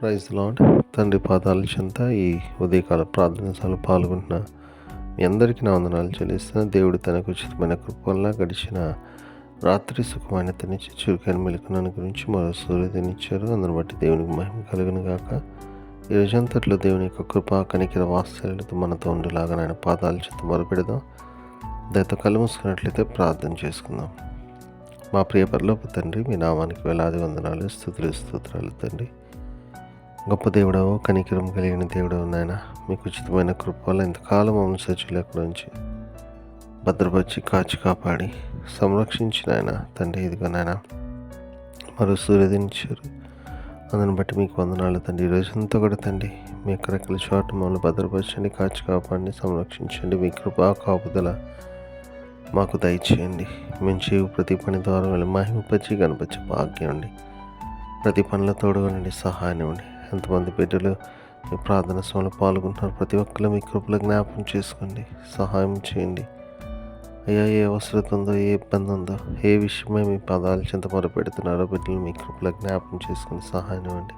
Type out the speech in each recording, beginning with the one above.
Praise lord తండ్రి పాదాల చెంత ఈ ఉదయకాల ప్రార్థనశాల పాల్గొంటున్న మీ అందరికీ నా వందనాలు చెల్లిస్తున్న. దేవుడు తనకు ఉచితమైన కృప గడిచిన రాత్రి సుఖమైన తనిచ్చి చురుకైన మెలుకున్నాను గురించి మరో సూర్యోదయనిచ్చారు అందరిని బట్టి దేవునికి మహిమ కలుగును గాక. ఈ రోజంతట్లో దేవుని యొక్క కృప కనికిర వాత్సల్యత మనతో ఉండేలాగా ఆయన పాదాల చెంత మొరపెడదాం. దయతో కళ్ళు మూసుకున్నట్లయితే ప్రార్థన చేసుకుందాం. మా ప్రియ పరలోపు తండ్రి మీ నామానికి వేలాది వందనాలు స్థుతులు స్తోత్రాలు తండ్రి. గొప్ప దేవుడవు కనికరం కలిగిన దేవుడవు నాయన మీకు ఉచితమైన కృపలు వల్ల ఇంతకాలం మమ్మల్ని సచ్చులేకుండా ఉంచి భద్రపరిచి కాచి కాపాడి సంరక్షించిన ఆయన తండ్రి ఇదిగో నాయన మరో సూర్యదించారు అందుని బట్టి మీకు వందనాలు తండ్రి. ఈరోజంతా కూడా తండ్రి మీ యొక్క రెక్కల చోట మమ్మల్ని భద్రపరచండి కాచి కాపాడండి సంరక్షించండి. మీ కృపా కాపుదల మాకు దయచేయండి. మేము చేయు ప్రతి పని ద్వారా వెళ్ళి మహిమపరిచి కనిపించే భాగ్యం అండి. ప్రతి పనుల తోడుగానండి సహాయం ఇవ్వండి. ఎంతమంది బిడ్డలు మీ ప్రార్థన సమయంలో పాల్గొంటున్నారు? ప్రతి ఒక్కరు మీ కృపల జ్ఞాపకం చేసుకోండి సహాయం చేయండి. అయ్యా ఏ అవసరం ఉందో ఏ ఇబ్బంది ఉందో ఏ విషయమై మీ పదాలు చింత మొరపెడుతున్నారో బిడ్డలు మీ కృపలో జ్ఞాపం చేసుకుని సహాయం ఇవ్వండి.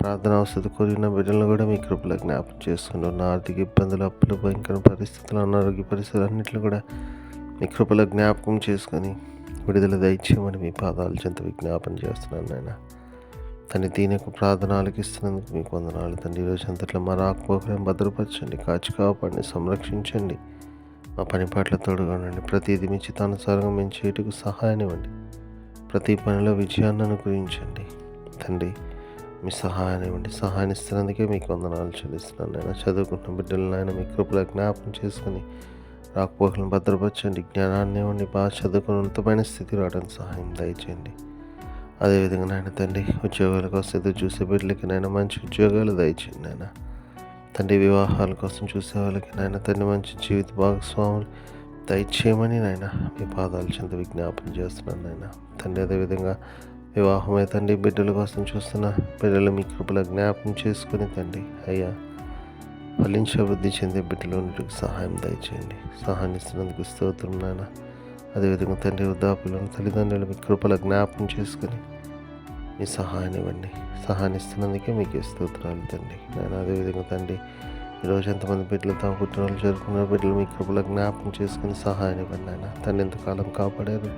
ప్రార్థన అవసరం కోరిన బిడ్డలను కూడా మీ కృపలో జ్ఞాపం చేసుకుని ఉన్న ఆర్థిక ఇబ్బందులు అప్పులు భయంకర పరిస్థితులు అనారోగ్య పరిస్థితులు అన్నింటిలో కూడా మీ కృపలో జ్ఞాపకం చేసుకొని విడుదల దయచేయమని మీ పాదాలు చెంత విజ్ఞాపన చేస్తున్నాను నాయన. తండ్రి దీని యొక్క ప్రార్థన ఆలకిస్తున్నందుకు మీకు వందనాలు. తండ్రి ఈరోజు అంతట్లో మా రాకపోకలేం భద్రపరచండి కాచి కాపాడిని సంరక్షించండి. మా పని పాటల తోడుగా ఉండండి. ప్రతిదీ మీ చిత్తానుసారంగా మేము చేయటకు సహాయం ఇవ్వండి. ప్రతి పనిలో విజయాన్ని అనుగ్రహించండి. తండ్రి మీ సహాయాన్ని ఇవ్వండి. సహాయాన్ని ఇస్తున్నందుకే మీకు వందనాలు చెల్లిస్తున్నాను నేను చదువుకున్న బిడ్డలను ఆయన మీ కృపలో జ్ఞాపకం చేసుకుని రాకపోకలను భద్రపరచండి. జ్ఞానాన్ని ఇవ్వండి. బాగా చదువుకుని ఉన్నతమైన స్థితి రావడానికి సహాయం దయచేయండి. అదేవిధంగా నాయన తండ్రి ఉద్యోగాల కోసం ఎదురు చూసే బిడ్డలకి నాయన మంచి ఉద్యోగాలు దయచేయండి నాయన. తండ్రి వివాహాల కోసం చూసే వాళ్ళకి నాయన తండ్రి మంచి జీవిత భాగస్వాములు దయచేయమని నాయన మీ పాదాలు చెంత విజ్ఞాపన చేస్తున్నాను నాయన. తండ్రి అదేవిధంగా వివాహమే తండ్రి బిడ్డల కోసం చూస్తున్న బిడ్డలు మీ కృపల జ్ఞాపం చేసుకుని తండ్రి అయ్యా ఫలించి అభివృద్ధి చెందే బిడ్డలు ఉన్నట్టుకు సహాయం దయచేయండి. సహాయం ఇస్తున్నందుకు స్తోత్రం నాయన. అదేవిధంగా తండ్రి వృద్ధాపులను తల్లిదండ్రులు మీ కృపల జ్ఞాపం చేసుకుని మీ సహాయాన్ని ఇవ్వండి. సహాయాన్ని ఇస్తున్నందుకే మీకు స్తోత్రాలు తండ్రి. నేను అదేవిధంగా తండ్రి ఈరోజు ఎంతమంది బిడ్డలు తమ పుట్టినరోజు జరుపుకున్న బిడ్డలు మీ కృపల జ్ఞాపం చేసుకుని సహాయం ఇవ్వండి ఆయన తను ఎంతకాలం కాపాడారు?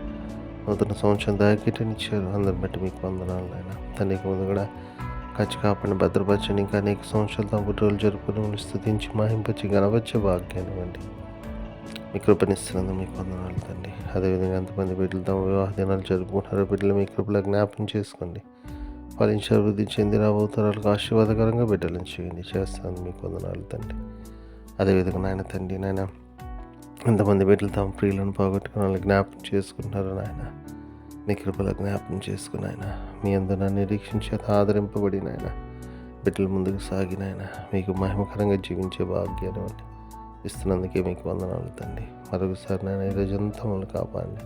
నూతన సంవత్సరం దాకిటనిచ్చారు అందరిని బట్టి మీకు వందనాలు ఆయన తండ్రికి ముందు కూడా ఖర్చు కాపాడిన భద్రపరచని ఇంకా అనేక సంవత్సరాలు తమ పుట్టినరోజు జరుపుకుని స్థుతించి మాహింపచ్చి గనవచ్చే భాగ్యాన్ని ఇవ్వండి. మీ కృపనిస్తున్నందుకు మీకు వందనాలు తండ్రి. అదేవిధంగా ఎంతమంది బిడ్డలు తమ వివాహ దినాలు జరుపుకుంటారో బిడ్డలు మీ కృపలో జ్ఞాపం చేసుకోండి. ఫలించి అభివృద్ధి చెంది రాబోతరాలకు ఆశీర్వాదకరంగా బిడ్డలను చేయండి. చేస్తాను మీకు వందనాలు తండ్రి. అదేవిధంగా నాయన తండ్రి నాయన ఎంతమంది బిడ్డలు తమ ప్రియులను పోగొట్టుకుని వాళ్ళని జ్ఞాపం చేసుకుంటున్నారు నాయన మీ కృపలో జ్ఞాపకం చేసుకుని ఆయన మీ అందరూ నిరీక్షించి ఆదరింపబడి నాయన బిడ్డలు ముందుకు సాగిన ఆయన మీకు మహిమకరంగా జీవించే భాగ్యాన్ని ఇస్తున్నందుకే మీకు వందనాలు తండ్రి. మరొకసారి నేను ఈరోజు అంతా మమ్మల్ని కాపాడండి.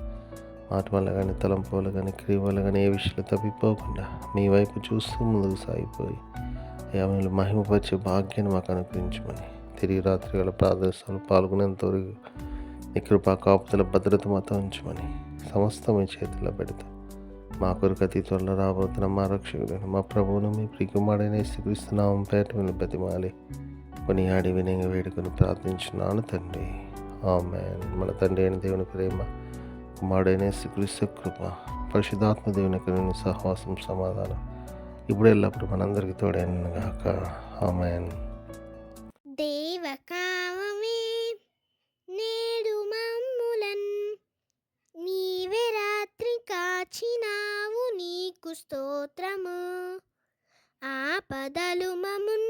మాట వల్ల కానీ తలంపు వల్ల కానీ క్రియ వల్ల కానీ ఏ విషయంలో తప్పిపోకుండా మీ వైపు చూస్తూ ముందుకు సాగిపోయి మిమ్మల్ని మహిమపరిచే భాగ్యాన్ని మాకు అనుగ్రహించమని తిరిగి రాత్రి గల ప్రాదర్శనలు పాల్గొనేంతవరకు వరకు కృపా కాపుతల భద్రత మాతో ఉంచమని సమస్తం మీ చేతిలో పెడతా. మా కొరకు అతి త్వరలో రాబోతున్న మా రక్షకుడైన మా ప్రభువును మీ ప్రికుమాడైన శ్రీకృష్ణనామం పేట మిమ్మల్ని బతిమాలి కొని ఆడి వినయంగా వేడుకొని ప్రార్థించున్నాను తండ్రి. ఆమె మన తండ్రి అయిన దేవుని ప్రేమ కుమారుడైన శ్రీకృష్ణ కృప పరిశుద్ధాత్మ దేవుని యొక్క సహవాసం సమాధానం ఇప్పుడు ఎల్లప్పుడు మనందరికీ తోడైన గాక. ఆమెన్. దేవకామమే నేడు మమ్ములన్ నీవే రాత్రి కాచినావు నీకు స్తోత్రము. ఆపదలు మమున్